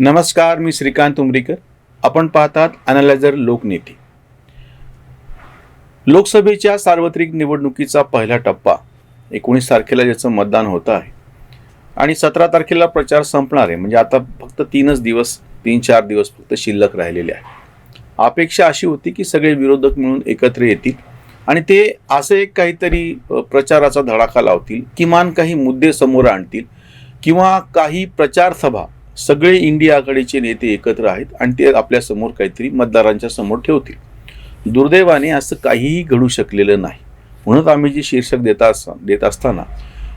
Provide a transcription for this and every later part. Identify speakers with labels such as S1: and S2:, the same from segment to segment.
S1: नमस्कार मी श्रीकांत उमरीकर. आपण पाहतात अनालायझर लोकनेती. लोकसभेच्या सार्वत्रिक निवडणुकीचा पहिला टप्पा. एकोणीस तारखेला ज्याचं मतदान होतं आहे. आणि सतरा तारखेला प्रचार संपणार आहे. म्हणजे आता फक्त तीनच दिवस तीन चार दिवस फक्त शिल्लक राहिलेले आहे. अपेक्षा अशी होती की सगळे विरोधक मिळून एकत्र येतील. आणि ते असं एक काहीतरी प्रचाराचा धडाका लावतील. किमान काही मुद्दे समोर आणतील. किंवा काही प्रचार सभा सगळे इंडिया आघाडीचे नेते एकत्र आहेत आणि ते आपल्यासमोर काहीतरी मतदारांच्या समोर ठेवतील. दुर्दैवाने असं काहीही घडू शकलेलं नाही. म्हणून आम्ही जे शीर्षक देता असता देत असताना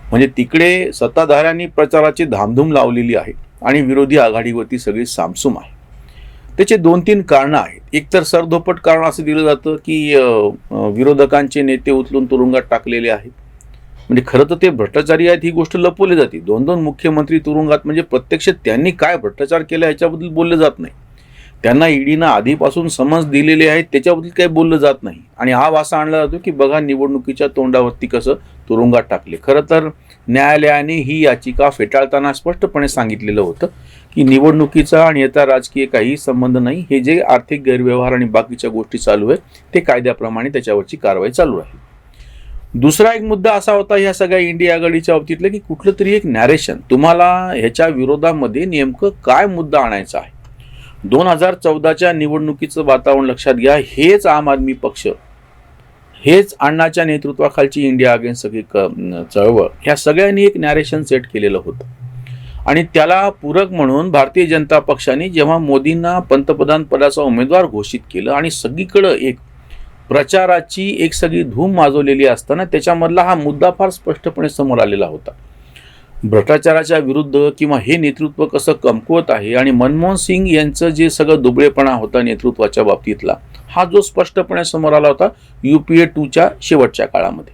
S1: म्हणजे तिकडे सत्ताधाऱ्यांनी प्रचाराची धामधूम लावलेली आहे आणि विरोधी आघाडीवरती सगळी सामसूम आहे. त्याचे दोन तीन कारणं आहेत. एक तर सरधोपट कारण असं दिलं जातं की विरोधकांचे नेते उचलून तुरुंगात टाकलेले आहेत. म्हणजे खरं तर ते भ्रष्टाचारी आहेत ही गोष्ट लपवली जाते. दोन दोन मुख्यमंत्री तुरुंगात म्हणजे प्रत्यक्ष त्यांनी काय भ्रष्टाचार केला याच्याबद्दल बोललं जात नाही. त्यांना ईडीनं आधीपासून समज दिलेले आहेत त्याच्याबद्दल काही बोललं जात नाही. आणि हा वासा आणला जातो की बघा निवडणुकीच्या तोंडावरती कसं तुरुंगात टाकले. खरं तर न्यायालयाने ही याचिका फेटाळताना स्पष्टपणे सांगितलेलं होतं की निवडणुकीचा आणि याचा राजकीय काही संबंध नाही. हे जे आर्थिक गैरव्यवहार आणि बाकीच्या गोष्टी चालू आहेत ते कायद्याप्रमाणे त्याच्यावरची कारवाई चालू आहे. दुसरा एक मुद्दा असा होता ह्या सगळ्या इंडिया आघाडीच्या बाबतीतलं की कुठलं तरी एक नॅरेशन तुम्हाला ह्याच्या विरोधामध्ये नेमकं काय मुद्दा आणायचा आहे? दोन हजार चौदाच्या निवडणुकीचं वातावरण लक्षात घ्या हेच आम आदमी पक्ष हेच अण्णाच्या नेतृत्वाखालची इंडिया अगेन्स्ट सगळी क चळवळ ह्या सगळ्यांनी एक नॅरेशन सेट केलेलं होतं. आणि त्याला पूरक म्हणून भारतीय जनता पक्षाने जेव्हा मोदींना पंतप्रधान पदाचा उमेदवार घोषित केलं आणि सगळीकडं एक प्रचाराची एक सगळी धूम माजवलेली असताना त्याच्यामधला हा मुद्दा फार स्पष्टपणे समोर आलेला होता. भ्रष्टाचाराच्या विरुद्ध किंवा हे नेतृत्व कसं कमकुवत आहे आणि मनमोहन सिंग यांचं जे सगळं दुबळेपणा होता नेतृत्वाच्या बाबतीतला हा जो स्पष्टपणे समोर आला होता यू पी ए टूच्या शेवटच्या काळामध्ये.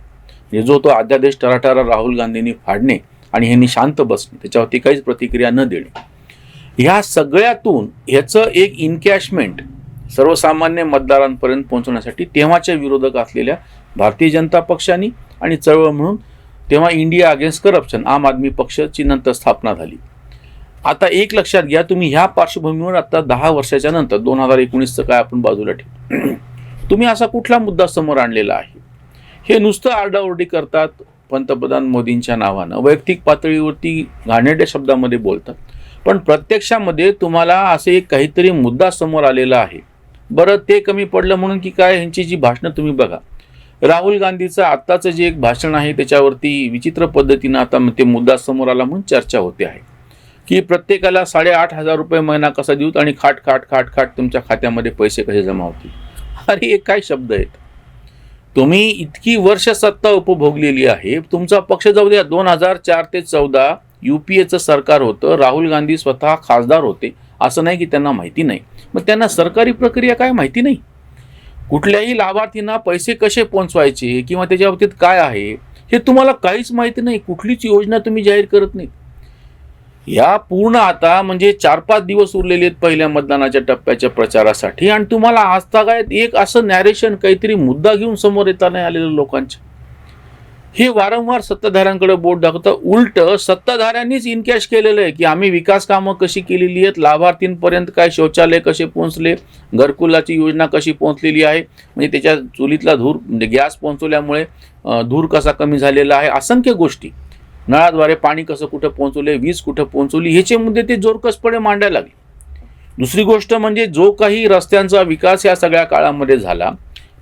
S1: म्हणजे जो तो अध्यादेश टराटारा राहुल गांधींनी फाडणे आणि ह्यांनी शांत बसणे त्याच्यावरती काहीच प्रतिक्रिया न देणे. ह्या सगळ्यातून ह्याचं एक इनकॅशमेंट सर्वसामान्य मतदारांपर्यंत पोहोचवण्यासाठी तेव्हाच्या विरोधक असलेल्या भारतीय जनता पक्षाने आणि चळवळ म्हणून तेव्हा इंडिया अगेन्स्ट करप्शन आम आदमी पक्षाची नंतर स्थापना झाली. आता एक लक्षात घ्या तुम्ही ह्या पार्श्वभूमीवर आता दहा वर्षाच्या नंतर दोन हजार एकोणीसचं काय आपण बाजूला ठेवू? तुम्ही असा कुठला मुद्दा समोर आणलेला आहे? हे नुसतं आरडाओरडी करतात पंतप्रधान मोदींच्या नावानं. वैयक्तिक पातळीवरती घाणेरड्या शब्दामध्ये बोलतात. पण प्रत्यक्षामध्ये तुम्हाला असे एक काहीतरी मुद्दा समोर आलेला आहे. बरं ते कमी पडलं म्हणून की काय ह्यांची जी भाषणं तुम्ही बघा. राहुल गांधीचं आत्ताचं जे एक भाषण आहे त्याच्यावरती विचित्र पद्धतीनं आता ते मुद्दा समोर आला म्हणून चर्चा होते आहे. की प्रत्येकाला साडेआठ हजार रुपये महिना कसा देऊत आणि खाट खाट खाट खाट तुमच्या खात्यामध्ये पैसे कसे जमा होतील? अरे हे काय शब्द आहेत? तुम्ही इतकी वर्ष सत्ता उपभोगलेली आहे तुमचा पक्ष जाऊ द्या. दोन हजार चार ते चौदा यू पी एचं सरकार होतं. राहुल गांधी स्वतः खासदार होते. असं नाही की त्यांना माहिती नाही. मग त्यांना सरकारी प्रक्रिया काय माहिती नाही. कुठल्याही लाभार्थींना पैसे कसे पोहोचवायचे किंवा त्याच्या बाबतीत काय आहे हे तुम्हाला काहीच माहिती नाही. कुठलीच योजना तुम्ही जाहीर करत नाही या पूर्ण आता म्हणजे चार पाच दिवस उरलेले आहेत पहिल्या मतदानाच्या टप्प्याच्या प्रचारासाठी आणि तुम्हाला आजतागायत एक असं नॅरेशन काहीतरी मुद्दा घेऊन समोर येताना आलेलं लोकांच्या. हे वारंवार सत्ताधाऱ्यांकडे बोट दाखवतं उलट सत्ताधाऱ्यांनीच इनकॅश केलेलं आहे की आम्ही विकास कामं कशी केलेली आहेत लाभार्थींपर्यंत काय शौचालय कसे पोहोचले घरकुलाची योजना कशी पोहोचलेली आहे म्हणजे त्याच्या चुलीतला धूर म्हणजे गॅस पोहोचवल्यामुळे धूर कसा कमी झालेला आहे असंख्य गोष्टी. नळाद्वारे पाणी कसं कुठं पोहोचवले वीज कुठं पोहोचवली ह्याचे मुद्दे ते जोरकसपणे मांडायला लागले. दुसरी गोष्ट म्हणजे जो काही रस्त्यांचा विकास या सगळ्या काळामध्ये झाला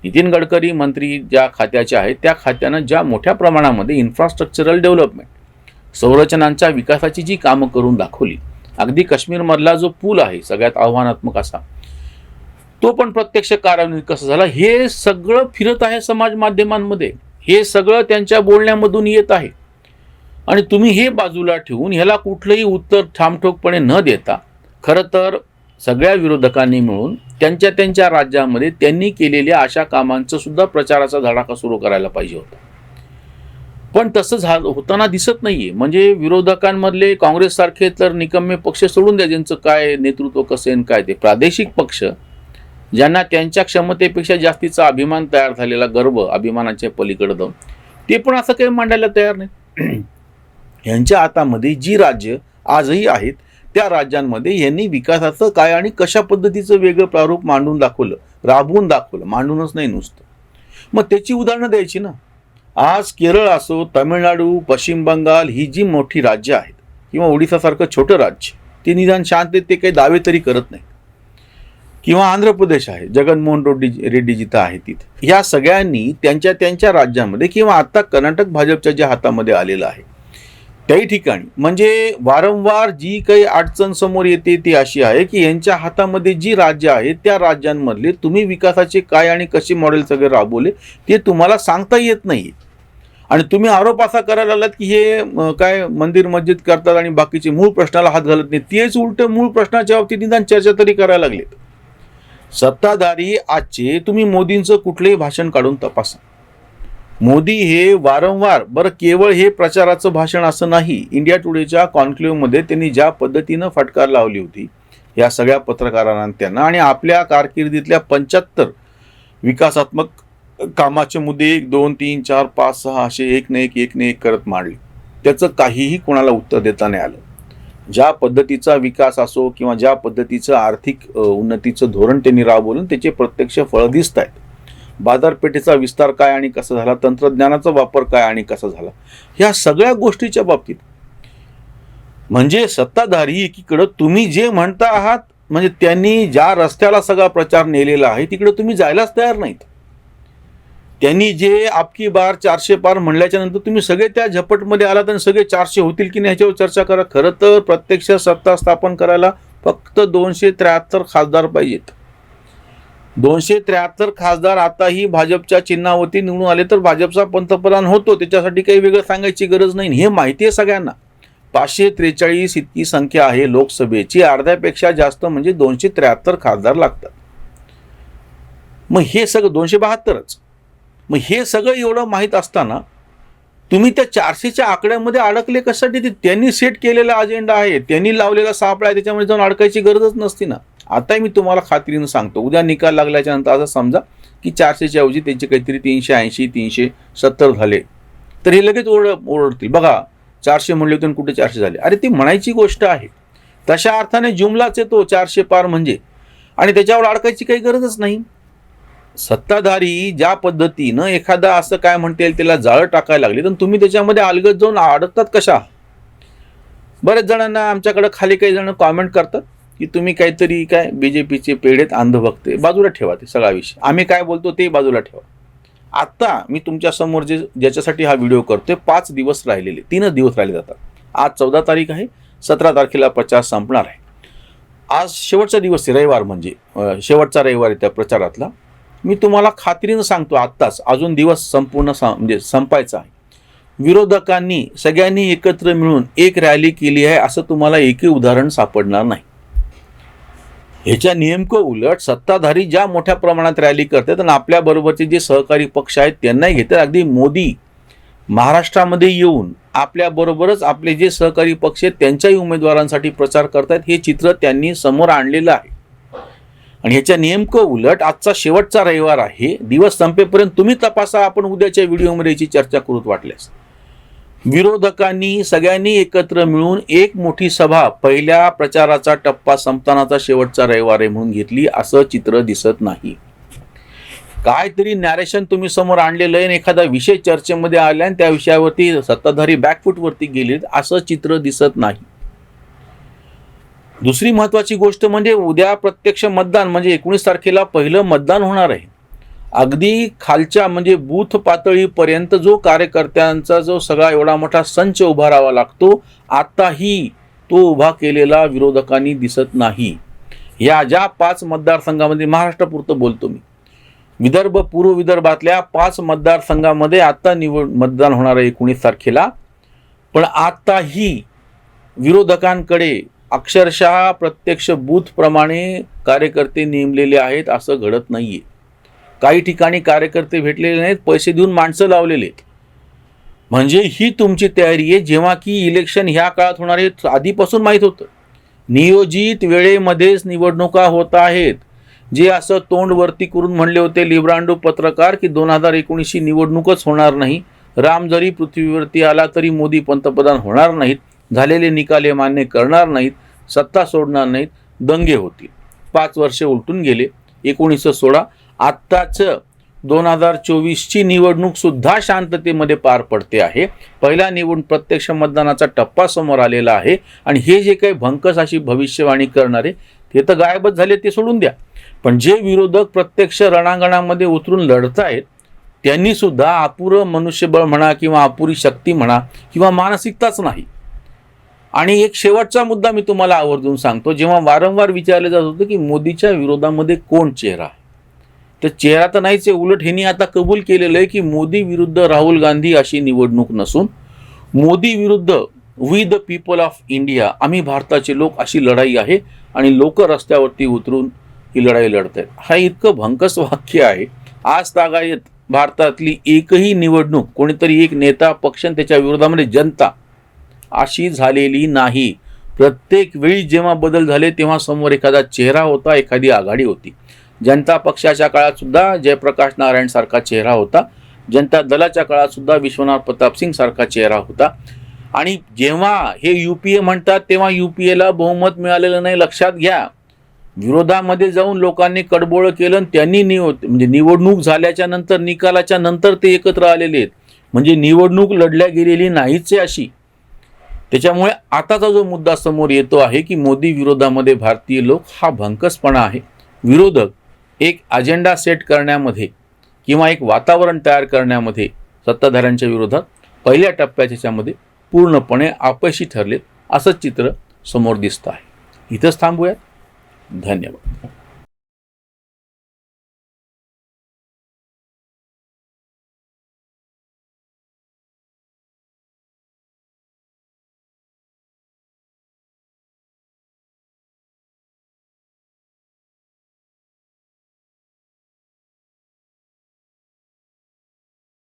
S1: नितीन गडकरी मंत्री ज्या खात्याचे आहेत त्या खात्यानं ज्या मोठ्या प्रमाणामध्ये इन्फ्रास्ट्रक्चरल डेव्हलपमेंट संरचनांच्या विकासाची जी कामं करून दाखवली अगदी काश्मीरमधला जो पूल आहे सगळ्यात आव्हानात्मक असा तो पण प्रत्यक्ष कार्यान्वित कसं झाला? हे सगळं फिरत आहे समाज माध्यमांमध्ये. हे सगळं त्यांच्या बोलण्यामधून येत आहे. आणि तुम्ही हे बाजूला ठेवून ह्याला कुठलंही उत्तर ठामठोकपणे न देता खरं तर सगळ्या विरोधकांनी मिळून त्यांच्या त्यांच्या राज्यामध्ये त्यांनी केलेल्या अशा कामांचं सुद्धा प्रचाराचा धडाका सुरू करायला पाहिजे होता. पण तसं झालं होताना दिसत नाहीये. म्हणजे विरोधकांमधले काँग्रेससारखे तर निकम्मे पक्ष सोडून द्या. ज्यांचं काय नेतृत्व कसं आणि काय ते. प्रादेशिक पक्ष ज्यांना त्यांच्या क्षमतेपेक्षा जास्तीचा अभिमान तयार झालेला गर्व अभिमानाच्या पलीकडे जाऊन ते पण असं काही मांडायला तयार नाही यांच्या हातामध्ये जी राज्य आजही आहेत त्या राज्यांमध्ये यांनी विकासाचं काय आणि कशा पद्धतीचं वेगळं प्रारूप मांडून दाखवलं राबवून दाखवलं मांडूनच नाही नुसतं. मग त्याची उदाहरणं द्यायची ना. आज केरळ असो तामिळनाडू पश्चिम बंगाल ही जी मोठी राज्य आहेत किंवा ओडिसासारखं छोटं राज्य ते निदान शांत ते काही दावे तरी करत नाही किंवा आंध्र प्रदेश आहे जगनमोहन रेड्डी रेड्डी जिथं आहे तिथे. या सगळ्यांनी त्यांच्या त्यांच्या राज्यामध्ये किंवा आता कर्नाटक भाजपच्या ज्या हातामध्ये आलेलं आहे त्याही ठिकाणी. म्हणजे वारंवार जी काही अडचण समोर येते ती अशी आहे की यांच्या हातामध्ये जी राज्य आहेत त्या राज्यांमधले तुम्ही विकासाचे काय आणि कसे मॉडेल सगळे राबवले ते तुम्हाला सांगता येत नाही आणि तुम्ही आरोप असा करायला लागलात की हे काय मंदिर मस्जिद करतात आणि बाकीचे मूळ प्रश्नाला हात घालत नाही तेच उलट मूळ प्रश्नाच्या बाबतीत निदान चर्चा तरी करायला लागलेत. सत्ताधारी आजचे तुम्ही मोदींचं कुठलंही भाषण काढून तपासा. मोदी हे वारंवार बरं केवळ हे प्रचाराचं भाषण असं नाही इंडिया टुडेच्या कॉन्क्लेव्हमध्ये त्यांनी ज्या पद्धतीनं फटकार लावली होती या सगळ्या पत्रकारांना त्यांना आणि आपल्या कारकिर्दीतल्या पंच्याहत्तर विकासात्मक कामाचे मुद्दे एक दोन तीन चार पाच सहा असे एक न एक एक न एक करत मांडले. त्याचं काहीही कोणाला उत्तर देता नाही आलं. ज्या पद्धतीचा विकास असो किंवा ज्या पद्धतीचं आर्थिक उन्नतीचं धोरण त्यांनी राबवलं त्याचे प्रत्यक्ष फळं दिसत आहेत बाजारपेठेचा विस्तार काय आणि कसा झाला? तंत्रज्ञानाचा वापर काय आणि कसा झाला? ह्या सगळ्या गोष्टीच्या बाबतीत. म्हणजे सत्ताधारी एकीकडं तुम्ही जे म्हणता आहात म्हणजे त्यांनी ज्या रस्त्याला सगळा प्रचार नेलेला आहे तिकडे तुम्ही जायलाच तयार नाहीत. त्यांनी जे आपकी बार चारशे पार म्हणल्याच्या नंतर तुम्ही सगळे त्या झपटमध्ये आलात आणि सगळे चारशे होतील की नाही ह्याच्यावर चर्चा करा. खरं तर प्रत्यक्ष सत्ता स्थापन करायला फक्त दोनशे त्र्याहत्तर खासदार पाहिजेत. दोनशे त्र्याहत्तर खासदार आताही भाजपच्या चिन्हावरती निवडून आले तर भाजपचा पंतप्रधान होतो. त्याच्यासाठी काही वेगळं सांगायची गरज नाही. हे माहिती आहे सगळ्यांना. पाचशे त्रेचाळीस इतकी संख्या आहे लोकसभेची. अर्ध्यापेक्षा जास्त म्हणजे दोनशे त्र्याहत्तर खासदार लागतात. मग हे सगळं दोनशे बहात्तरच. मग हे सगळं एवढं माहीत असताना तुम्ही त्या चारशेच्या आकड्यामध्ये अडकले कशासाठी? ते त्यांनी सेट केलेला अजेंडा आहे. त्यांनी लावलेला सापळा आहे. त्याच्यामध्ये जाऊन अडकायची गरजच नसती ना. आता मी तुम्हाला खात्रीनं सांगतो. उद्या निकाल लागल्याच्या नंतर असं समजा की चारशेच्या ऐवजी त्यांचे काहीतरी तीनशे ऐंशी तीनशे सत्तर झाले. तर हे लगेच ओरड ओरडतील बघा चारशे म्हणले होते कुठे चारशे झाले? अरे ती म्हणायची गोष्ट आहे. तशा अर्थाने जुमलाच येतो चारशे पार म्हणजे. आणि त्याच्यावर अडकायची काही गरजच नाही. सत्ताधारी ज्या पद्धतीनं एखादा असं काय म्हणता येईल त्याला जाळं टाकायला लागले तर तुम्ही त्याच्यामध्ये अलगत जाऊन अडकतात कशा? बरेच जणांना आमच्याकडे खाली काही जण कॉमेंट करतात. की तुम्ही काहीतरी काय बी जे पीचे पेढेत अंधभक्त बाजूला ठेवा ते सगळा विषय. आम्ही काय बोलतो ते बाजूला ठेवा. आत्ता मी तुमच्यासमोर जे ज्याच्यासाठी हा व्हिडिओ करतोय पाच दिवस राहिलेले तीनच दिवस राहिले जातात. आज चौदा तारीख आहे सतरा तारखेला प्रचार संपणार आहे. आज शेवटचा दिवस आहे रविवार म्हणजे शेवटचा रविवार आहे त्या प्रचारातला. मी तुम्हाला खात्रीनं सांगतो आत्ताच अजून दिवस संपूर्ण सं- म्हणजे संपायचा आहे. विरोधकांनी सगळ्यांनी एकत्र मिळून एक रॅली केली आहे असं तुम्हाला एकही उदाहरण सापडणार नाही. ह्याच्या नेमकं उलट सत्ताधारी ज्या मोठ्या प्रमाणात रॅली करतात आणि आपल्याबरोबरचे जे सहकारी पक्ष आहेत त्यांनाही घेतात. अगदी मोदी महाराष्ट्रामध्ये येऊन आपल्याबरोबरच आपले जे सहकारी पक्ष आहेत त्यांच्याही उमेदवारांसाठी प्रचार करतात हे चित्र त्यांनी समोर आणलेलं आहे. आणि ह्याच्या नेमकं उलट आजचा शेवटचा रविवार आहे. दिवस संपेपर्यंत तुम्ही तपासा आपण उद्याच्या व्हिडिओमध्ये याची चर्चा करूत वाटल्यास. विरोधकांनी सगळ्यांनी एकत्र मिळून एक मोठी सभा पहिल्या प्रचाराचा टप्पा संपतानाचा शेवटचा रविवार आहे म्हणून घेतली असं चित्र दिसत नाही. काहीतरी नॅरेशन तुम्ही समोर आणलेलं आहे एखादा विषय चर्चेमध्ये आला आणि त्या विषयावरती सत्ताधारी बॅकफूटवरती गेलीत असं चित्र दिसत नाही. दुसरी महत्वाची गोष्ट म्हणजे उद्या प्रत्यक्ष मतदान म्हणजे एकोणीस तारखेला पहिलं मतदान होणार आहे. अगदी खालच्या म्हणजे बूथ पातळीपर्यंत जो कार्यकर्त्यांचा जो सगळा एवढा मोठा संच उभारावा लागतो आताही तो उभा केलेला विरोधकांनी दिसत नाही. या ज्या पाच मतदारसंघामध्ये महाराष्ट्रापुरतं बोलतो मी. विदर्भ पूर्व विदर्भातल्या पाच मतदारसंघामध्ये आत्ता निवड मतदान होणार आहे एकोणीस तारखेला. पण आत्ताही विरोधकांकडे अक्षरशः प्रत्यक्ष बूथप्रमाणे कार्यकर्ते नेमलेले आहेत असं घडत नाही आहे काही ठिकाणी कार्यकर्ते भेटलेले नाहीत पैसे देऊन माणसं लावलेले. आहेत. म्हणजे ही तुमची तयारी आहे जेव्हा की इलेक्शन ह्या काळात होणार आहे आधीपासून माहीत होतं. नियोजित वेळेमध्येच निवडणुका होत आहेत. जे असं तोंडवरती करून म्हणले होते लिब्रांडो पत्रकार की दोन हजार एकोणीसची निवडणूकच होणार नाही. राम जरी पृथ्वीवरती आला तरी मोदी पंतप्रधान होणार नाहीत. झालेले निकाले मान्य करणार नाहीत. सत्ता सोडणार नाहीत. दंगे होतील. पाच वर्षे उलटून गेले. एकोणीसशे सोळा आत्ताचं दोन हजार चोवीसची निवडणूकसुद्धा शांततेमध्ये पार पडते आहे. पहिला निवडून प्रत्यक्ष मतदानाचा टप्पा समोर आलेला आहे आणि हे जे काही भंकस अशी भविष्यवाणी करणारे ते तर गायबच झाले ते सोडून द्या. पण जे विरोधक प्रत्यक्ष रणांगणामध्ये उतरून लढतायत त्यांनी सुद्धा अपुरं मनुष्यबळ म्हणा किंवा अपुरी शक्ती म्हणा किंवा मानसिकताच नाही. आणि एक शेवटचा मुद्दा मी तुम्हाला आवर्जून सांगतो जेव्हा वारंवार विचारलं जात होतं की मोदीच्या विरोधामध्ये कोण चेहरा आहे? तर चेहरा तर नाहीच आहे उलट ह्यांनी आता कबूल केलेलं आहे की मोदी विरुद्ध राहुल गांधी अशी निवडणूक नसून मोदी विरुद्ध we the people of India आम्ही भारताचे लोक अशी लढाई आहे आणि लोक रस्त्यावरती उतरून ही लढाई लढत आहेत हा इतकं भंकस वाक्य आहे. आज तागायत भारतातली एकही निवडणूक कोणीतरी एक नेता पक्ष त्याच्या विरोधामध्ये जनता अशी झालेली नाही. प्रत्येक वेळी जेव्हा बदल झाले तेव्हा समोर एखादा चेहरा होता एखादी आघाडी होती. जनता पक्षाच्या काळात सुद्धा जयप्रकाश नारायण सारखा चेहरा होता. जनता दलाच्या काळात सुद्धा विश्वनाथ प्रताप सिंग सारखा चेहरा होता. आणि जेव्हा हे यू पी ए म्हणतात तेव्हा यू पी एला बहुमत मिळालेलं नाही लक्षात घ्या. विरोधामध्ये जाऊन लोकांनी कडबोळं केलं आणि त्यांनी निव म्हणजे निवडणूक झाल्याच्यानंतर निकालाच्या नंतर ते एकत्र आलेले आहेत. म्हणजे निवडणूक लढल्या गेलेली नाहीच आहे अशी. त्याच्यामुळे आताचा जो मुद्दा समोर येतो आहे की मोदी विरोधामध्ये भारतीय लोक हा भंकसपणा आहे. विरोधक एक अजेंडा सेट करण्यामध्ये किंवा एक वातावरण तयार करण्यामध्ये सत्ताधाऱ्यांच्या विरोधात पहिल्या टप्प्याच्या याच्यामध्ये पूर्णपणे अपयशी ठरलेत असंच चित्र समोर दिसतं आहे. इथंच थांबूयात. धन्यवाद.